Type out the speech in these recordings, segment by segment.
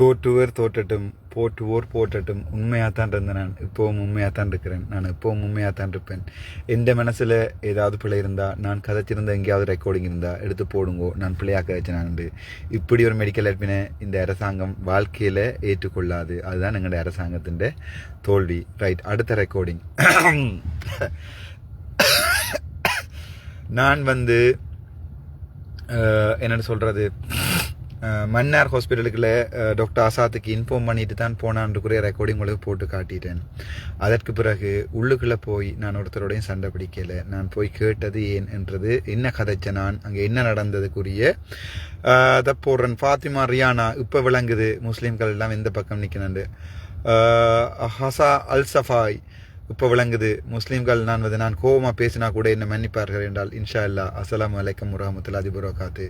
தோற்றுவர் தோற்றட்டும் போற்றுவோர் போற்றட்டும். உண்மையாத்தான் இருந்தேன் நான். இப்போவும் உண்மையாத்தான் இருக்கிறேன். நான் இப்போவும் உண்மையாத்தான் இருப்பேன். எந்த மனசில் ஏதாவது பிழை இருந்தால் நான் கதைச்சிருந்த எங்கேயாவது ரெக்கார்டிங் இருந்தால் எடுத்து போடுங்கோ. நான் பிள்ளையாக கதைச்சேன் இப்படி ஒரு மெடிக்கல் அட்மினை இந்த அரசாங்கம் வாழ்க்கையில் ஏற்றுக்கொள்ளாது. அதுதான் எங்களுடைய அரசாங்கத்தின் தோல்வி. ரைட் அடுத்த ரெக்கார்டிங் நான் வந்து என்னென்னு சொல்கிறது மன்னார் ஹாஸ்பிட்டலுக்குள்ள டாக்டர் ஆசாத்துக்கு இன்ஃபார்ம் பண்ணிட்டு தான் போனான்றக்குரிய ரெக்கார்டிங் உங்களுக்கு போட்டு காட்டிட்டேன். அதற்கு பிறகு உள்ளுக்குள்ளே போய் நான் ஒருத்தரோடையும் சண்டை பிடிக்கலை. நான் போய் கேட்டது ஏன் என்றது என்ன கதைச்ச நான் அங்கே என்ன நடந்ததுக்குரிய அதை போடுறேன். ஃபாத்திமா ரியானா இப்போ விளங்குது. முஸ்லீம்கள் எல்லாம் எந்த பக்கம் நிற்கணுண்டு ஹசா அல் சஃபாய் இப்போ விளங்குது. முஸ்லீம்கள் நான் வந்து நான் கோபமாக பேசினா கூட என்னை மன்னிப்பார்கள் என்றால் இன்ஷா அல்லா அஸ்ஸலாமு அலைக்கம் முரஹமத்துல அதிபுரோ காத்து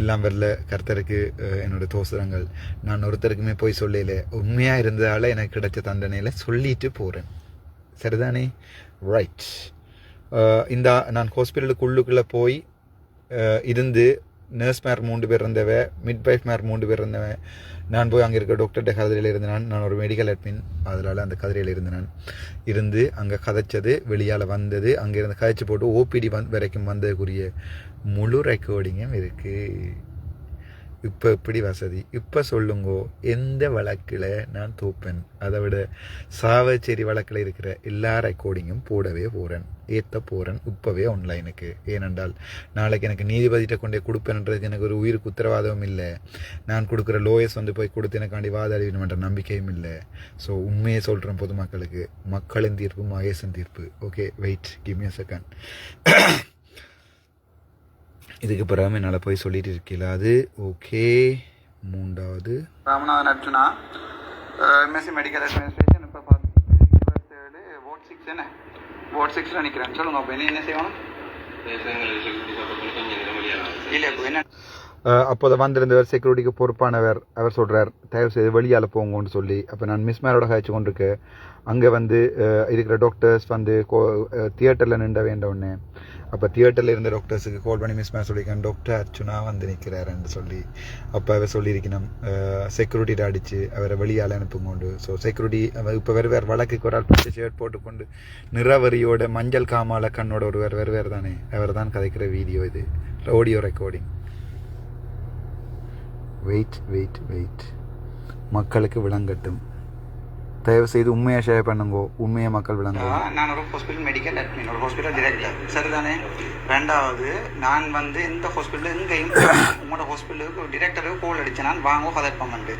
எல்லாம் வரல கர்த்தருக்கு என்னோட தோசுரங்கள் நான் ஒருத்தருக்குமே போய் சொல்லல. உண்மையாக இருந்ததால் எனக்கு கிடைச்ச தண்டனையில் சொல்லிட்டு போகிறேன் சரிதானே? ரைட் இந்த நான் ஹாஸ்பிட்டலுக்கு உள்ளுக்குள்ளே போய் இருந்து நர்ஸ் மேர் மூன்று பேர் இருந்தவ மிட் மேர் மூன்று பேர் இருந்தவன். நான் போய் அங்கே இருக்க டாக்டர்கிட்ட கதிரையில் இருந்தேன். நான் நான் ஒரு மெடிக்கல் அட்மின் அதனால் அந்த கதிரையில் இருந்தேன் இருந்து அங்கே கதைச்சது வெளியால் வந்தது அங்கே இருந்து போட்டு ஓபிடி வந் வரைக்கும் வந்ததுக்குரிய முழு ரெக்கார்டிங்கும் இருக்குது இப்போ எப்படி வசதி? இப்போ சொல்லுங்கோ எந்த வழக்கில் நான் தூப்பேன்? அதை விட சாவச்சேரி வழக்கில் இருக்கிற எல்லா ரெக்கார்டிங்கும் போடவே போகிறேன் ஏற்ற போகிறேன் இப்போவே ஆன்லைனுக்கு ஏனென்றால் நாளைக்கு எனக்கு நீதிபதிகிட்ட கொண்டே கொடுப்பேன்றதுக்கு எனக்கு ஒரு உயிருக்கு உத்தரவாதமும் இல்லை. நான் கொடுக்குற லோயர்ஸ் வந்து போய் கொடுத்து எனக்காண்டி வாதாடிவிடுமென்ற நம்பிக்கையும் இல்லை. ஸோ உண்மையை சொல்கிறேன் பொதுமக்களுக்கு. மக்களின் தீர்ப்பு மகேசன் தீர்ப்பு. Okay wait give me second இதுக்கு பிறகு என்னால் போய் சொல்லிட்டு இருக்கல அது ஓகே. மூன்றாவது. Ramanathan Arjuna. MSc medical administration இப்போ பார்த்து இருபத்தேழு ஓட் சிக்ஸ் என்ன? ஓட் சிக்ஸில் நிற்கிறேன் சொல்லுங்க அப்போ இனி என்ன செய்யணும்? இல்லை இப்போ என்ன? அப்போது வந்திருந்தவர் செக்யூரிட்டிக்கு பொறுப்பானவர் அவர் சொல்கிறார் தயவு செய்து வெளியால் போங்கன்னு சொல்லி. அப்போ நான் மிஸ் மேரோட காய்ச்சி கொண்டிருக்க. அங்கே வந்து இருக்கிற டாக்டர்ஸ் வந்து கோ தியேட்டரில் நின்ற வேண்டவுடனே அப்போ தியேட்டரில் இருந்த டாக்டர்ஸுக்கு கால் பண்ணி மிஸ் மேர் சொல்லியிருக்கேன் டாக்டர் அர்ச்சுனா வந்து நிற்கிறாருன்னு சொல்லி. அப்போ அவர் சொல்லியிருக்கணும் செக்யூரிட்டியில் அடித்து அவரை வெளியால் அனுப்புங்கொண்டு. ஸோ செக்யூரிட்டி இப்போ வேறு வேறு வழக்குக்கு ஒரு ஆள் பச்சை ஷர்ட் போட்டுக்கொண்டு நிறவரியோட மஞ்சள் காமால கண்ணோட ஒருவர் வேறு வேறு தானே அவர் தான் கதைக்கிற வீடியோ இது audio recording wait wait wait மக்களுக்கு விளங்கட்டும். தயவு செய்து உண்மையை ஷேர் பண்ணுங்கோ. உண்மையை மக்கள் விளங்க நான் ஒரு ஹாஸ்பிட்டல் மெடிக்கல் அட்மின் ஒரு ஹாஸ்பிட்டல் டிரெக்டர் சரிதானே? ரெண்டாவது நான் வந்து இந்த ஹாஸ்பிட்டல் எங்கேயும் உங்களோட ஹாஸ்பிட்டலுக்கு டிரெக்டருக்கு கோல் அடித்தேன் நான் வாங்க கதை பண்ணு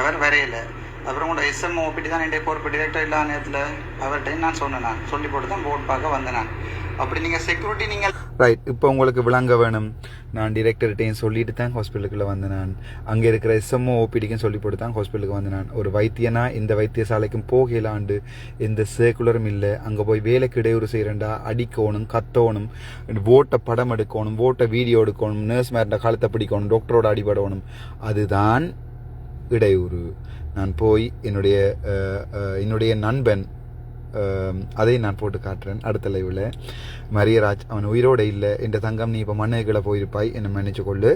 அவர் வரையில. அப்புறம் கூட எஸ்எம் ஓபிடி தான் என்னுடைய பொறுப்பு டிரெக்டர் இல்லாத நேரத்தில் அவர்கிட்ட நான் சொன்னேன் நான். சொல்லி போட்டு தான் போர்ட் பார்க்க வந்தேன் நான். அப்படி நீங்கள் செக்யூரிட்டி நீங்கள் ரைட் இப்போ உங்களுக்கு விளங்க வேணும். நான் டிரெக்டர்கிட்டையும் சொல்லிட்டு தான் ஹாஸ்பிட்டலுக்குள்ளே வந்தேன் நான். அங்கே இருக்கிற எஸ்எம்ஓ ஓபிடிக்கும் சொல்லி போட்டு தான் ஹாஸ்பிட்டலுக்கு வந்தேன் நான். ஒரு வைத்தியனா இந்த வைத்தியசாலைக்கும் போகலாண்டு. எந்த சர்க்குலரும் இல்லை. அங்கே போய் வேலைக்கு இடையூறு செய்கிறேன்டா அடிக்கணும் கத்தணும் ஓட்டை படம் எடுக்கணும் ஓட்டை வீடியோ எடுக்கணும் நர்ஸ் மேர்ட காலத்தை பிடிக்கணும் டாக்டரோட அடிபடணும். அதுதான் இடையூறு. நான் போய் என்னுடைய என்னுடைய நண்பன் அதை நான் போட்டு காட்டுறேன் அடுத்த லைவில் மரியராஜ் அவன் உயிரோட இல்லை என்ற தங்கம் நீ இப்போ மண்ணுகளை போயிருப்பாய் என்னை மன்னிச்சு கொள்ளு.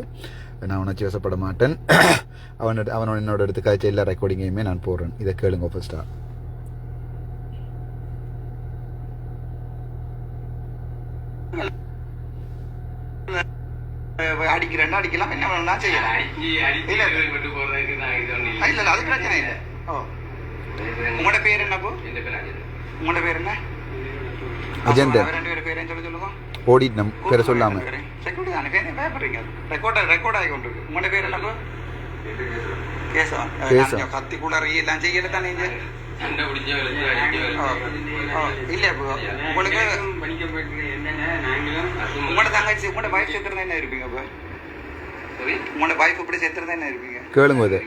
நான் உணர்ச்சி வசப்பட மாட்டேன். அவனோட அவனோட என்னோட எடுத்து காய்ச்ச எல்லா ரெக்கார்டிங்கையுமே நான் போடுறேன். இதை கேளுங்க ஃபர்ஸ்டா அடிக்கிறேன்னா அடிக்கலாம். என்ன வேணும்னா செய்யலாம். இல்ல இல்ல. இல்ல அது பிரச்சனை இல்லை. ஓ. உங்களோட பேர் என்ன போ? உங்களோட பேர் என்ன? அவர் ரெண்டு பேரும் பேரையும் சொல்ல சொல்லுங்க. ஓடிட்னம் பேரை சொல்லாம. செக்யூரிட்டி தானே பேர் பயப்படுறீங்க ரெக்கார்ட் ரெக்கார்ட் ஆகி கொண்டு இருக்கு உங்களோட பேர் என்ன போ? கேசவன். கத்தி குளறி எல்லாம் செய்யல தானே இல்ல உங்களுக்கு உங்களோட தங்கச்சி உங்களோட வைஃப் சேர்த்துருந்தா என்ன இருப்பீங்க இப்போ உங்களோட வைஃப் இப்படி சேர்த்துருந்தா என்ன இருப்பீங்க? கேளுங்க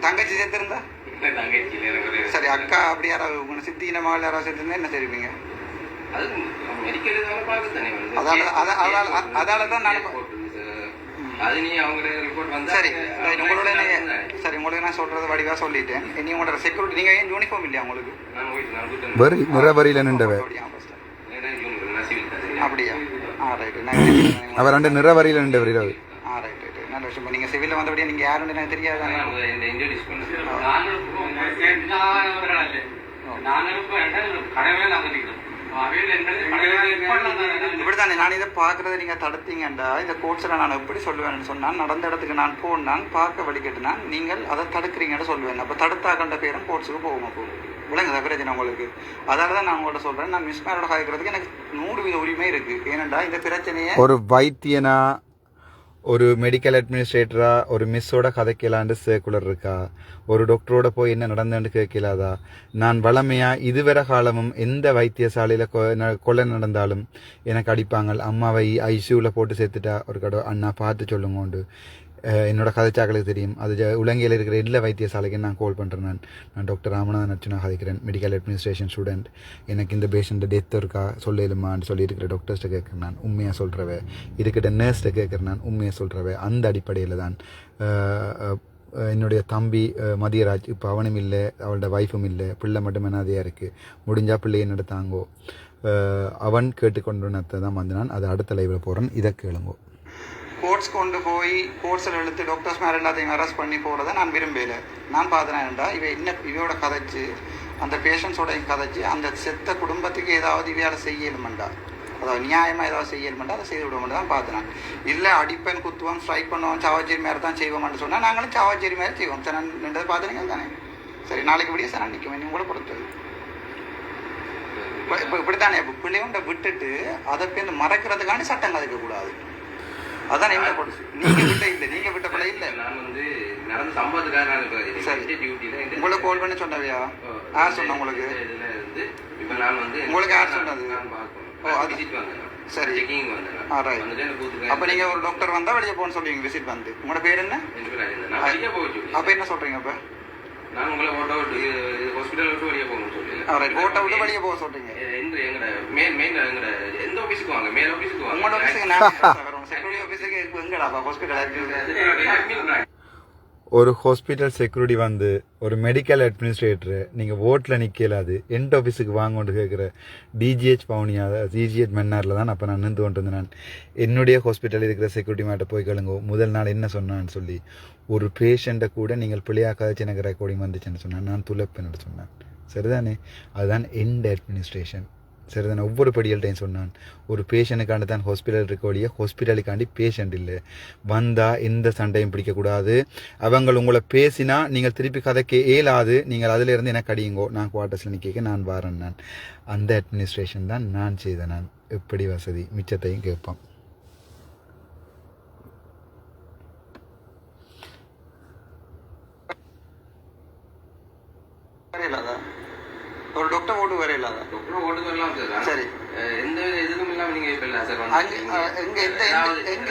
தங்கச்சி சேர்த்திருந்தா? சரி அக்கா அப்படி யாராவது உங்களை சித்தின மகள் யாராவது சேர்த்திருந்தா என்ன செய்வீங்க? அதால அத- அதால அ- அதால தான் நான் அது நீ அவங்க ரிப்போர்ட் வந்தா சரி உங்களோட நீங்க- சரி உங்களுக்கு நான் சொல்றது வடிவா சொல்லிட்டேன். இனி உங்களோட செக்யூரிட்டி நீங்க ஏன் யூனிஃபார்ம் இல்லையா உங்களுக்கு? வரி நிறவரியில் நின்றவ அப்படியா? ஆ ரைட்டு நான் அவர் ரெண்டு நிறவரியில் நின்றவர் இரவு. ஆ ரைட் ரைட் நல்ல விஷயம். இப்போ நீங்கள் சிவிலில் வந்தபடியே நீங்கள் யாருன்னு எனக்கு தெரியாது நான் இதை பார்க்குறத நீங்க தடுத்தீங்கண்டா? இந்த கோட்ஸில் நான் எப்படி சொல்லுவேன்னு சொன்னால் நடந்த இடத்துக்கு நான் போனான் பார்க்க வழிகட்டினான் நீங்கள் அதை தடுக்கிறீங்கன்னு சொல்லுவேன். அப்போ தடுத்தா கண்ட பேரும் கோட்ஸுக்கு போகும் அப்போ? விளங்குதா பிரச்சனை உங்களுக்கு? அதால தான் நான் உங்கள்கிட்ட சொல்றேன். நான் மிஸ் மேரோட காய்க்கிறதுக்கு எனக்கு நூறு வீத உரிமை இருக்கு. ஏனண்டா இந்த பிரச்சனையை ஒரு வைத்தியனா ஒரு மெடிக்கல் அட்மினிஸ்ட்ரேட்டராக ஒரு மிஸ்ஸோட கதைக்கலாண்டு சர்க்குலர் இருக்கா? ஒரு டாக்டரோட போய் என்ன நடந்தேன்னு கேட்கலாதா? நான் வளமையாக இதுவரை காலமும் எந்த வைத்தியசாலையில் கொ- கொலை நடந்தாலும் எனக்கு அடிப்பாங்க. அம்மாவை ஐசியூவில் போட்டு சேர்த்துட்டா ஒரு கடை அண்ணா பார்த்து சொல்லுங்கோண்டு. என்னோட கதைச்சாக்களுக்கு தெரியும் அது உலங்கையில் இருக்கிற எல்லா வைத்தியசாலைக்கு நான் கால் பண்ணுறேன் நான் நான் டாக்டர் ராமநாதன் அர்ச்சனா கதைக்கிறேன் மெடிக்கல் அட்மினிஸ்ட்ரேஷன் ஸ்டூடெண்ட் எனக்கு இந்த பேஷண்ட்டை டெத் இருக்கா சொல்லிடுமான்னு சொல்லி இருக்கிற டாக்டர்ஸ்ட்டை கேட்குறேன் நான் உண்மையாக சொல்கிறவ இருக்கிற நர்ஸ்ட்டை கேட்குறேன் நான் உண்மையாக சொல்கிறவ அந்த அடிப்படையில் தான் என்னுடைய தம்பி மதியராஜ் இப்போ அவனும் இல்லை அவளோட ஒய்ஃபும் இல்லை பிள்ளை மட்டும் அனாதையாக இருக்குது முடிஞ்சால் பிள்ளை என்னோட தாங்கோ அவன் கேட்டுக்கொண்டு தான் வந்து நான் அது அடுத்த லைவில் போகிறேன் இதை கேளுங்கோ கோர்ட்ஸ் கொண்டு போய் கோர்ட்ஸில் இழுத்து டாக்டர்ஸ் மேலே எல்லாத்தையும் அரெஸ்ட் பண்ணி போகிறத நான் விரும்பல நான் பார்த்தேன்டா இவ என்ன இவையோட கதைச்சு அந்த பேஷண்ட்ஸோடையும் கதைச்சு அந்த செத்த குடும்பத்துக்கு ஏதாவது இவையால் செய்யணுமெண்டா? அதாவது நியாயமாக ஏதாவது செய்யணுமெண்டா? அதை செய்து விடுவோம் தான் பார்த்தேன் இல்லை அடிப்பேன் குத்துவோம் ஸ்ட்ரைக் பண்ணுவோம் சாவாச்சேரி மேலே தான் செய்வோம்னு சொன்னால் நாங்களும் சாவாச்சேரி மேலே செய்வோம். சார் நான் நின்றது பார்த்துனீங்க தானே? சரி நாளைக்கு விடிய சார் நான் நிற்குவேன் கூட பொறுத்தது இப்போ இப்படித்தானே இப்போ பிள்ளைவன்ட்ட விட்டுட்டு அதை பேருந்து மறக்கிறதுக்காண்டி சட்டம் கதைக்கக்கூடாது. அதான் என்ன போட்டு நீங்க விட்ட இல்ல நீங்க விட்ட பிள்ளை இல்ல. நான் வந்து நடந்த சம்பவத்துக்காக நான் சரி. டியூட்டியில் உங்களுக்கு கால் பண்ணி சொன்னவையா? யார் சொன்ன உங்களுக்கு. இதுல இருந்து இப்போ நான் வந்து உங்களுக்கு யார் சொன்னது? ஓ, அது- விசிட் வந்தேன். சரி. செக்கிங் வந்தேன். ஆ, அப்ப நீங்க ஒரு டாக்டர் வந்தா வெளியே போன்னு சொல்லுவீங்க விசிட் வந்து. உங்களோட பேர் என்ன. நான் வெளியே சொல்லி. அப்ப என்ன சொல்றீங்க அப்ப? நான் உங்களை ஓட்ட விட்டு ஹாஸ்பிட்டல் விட்டு வெளியே போகணும்னு சொல்லி. கோட்டை விட்டு வெளியே போக சொல்றீங்க. எங்கட மேல் மெயின் எங்கட எந்த ஆஃபீஸுக்கு வாங்க? மேல் ஆஃபீஸுக்கு வாங்க. உங்களோட ஆபீஸுக்கு நான் செக்யூரிட்டி ஆபீஸுக்கு எங்கடா ஹாஸ்பிட்டல் ஒரு ஹாஸ்பிட்டல் செக்யூரிட்டி வந்து ஒரு மெடிக்கல் அட்மினிஸ்ட்ரேட்டர் நீங்கள் ஓட்டில் நிற்கலாது எண்ட் ஆஃபீஸுக்கு வாங்கொண்டு கேட்குற டிஜிஹெச் பவுனியா டிஜிஹெச் மன்னாரில் தான் அப்போ நான் நின்று கொண்டு நான். என்னுடைய ஹாஸ்பிட்டலில் இருக்கிற செக்யூரிட்டி மேட்டை போய் கேளுங்க முதல் நாள் என்ன சொன்னான்னு சொல்லி. ஒரு பேஷண்ட்டை கூட நீங்கள் பிள்ளையாக்காச்சு எனக்கு ரெக்கார்டிங் வந்துச்சுன்னு சொன்னேன். நான் துளப்பேன்னு சொன்னேன். சரிதானே? அதுதான் எண்ட் அட்மினிஸ்ட்ரேஷன் சரிதானே ஒவ்வொரு படிகள்கிட்டையும் சொன்னான். ஒரு பேஷண்ட்டுக்காண்டி தான் ஹாஸ்பிட்டல் இருக்க வழியே ஹாஸ்பிட்டலுக்காண்டி பேஷண்ட் இல்லை. வந்தால் எந்த சண்டையும் பிடிக்கக்கூடாது அவங்க உங்களை பேசினா நீங்கள் திருப்பி கதைக்கு ஏலாது. நீங்கள் அதிலேருந்து எனக்கு அடியுங்கோ. நான் குவார்ட்டர்ஸில் நிற்க நான் வரேன் நான். அந்த அட்மினிஸ்ட்ரேஷன் தான் நான் செய்தேன் நான். எப்படி வசதி? மிச்சத்தையும் கேட்பான் வரையிலாதா ஒரு வரலாம் சார். சரி எந்த இதுவும் இல்லாம நீங்க இப்ப இல்ல சார் எங்க எந்த எந்த- எங்க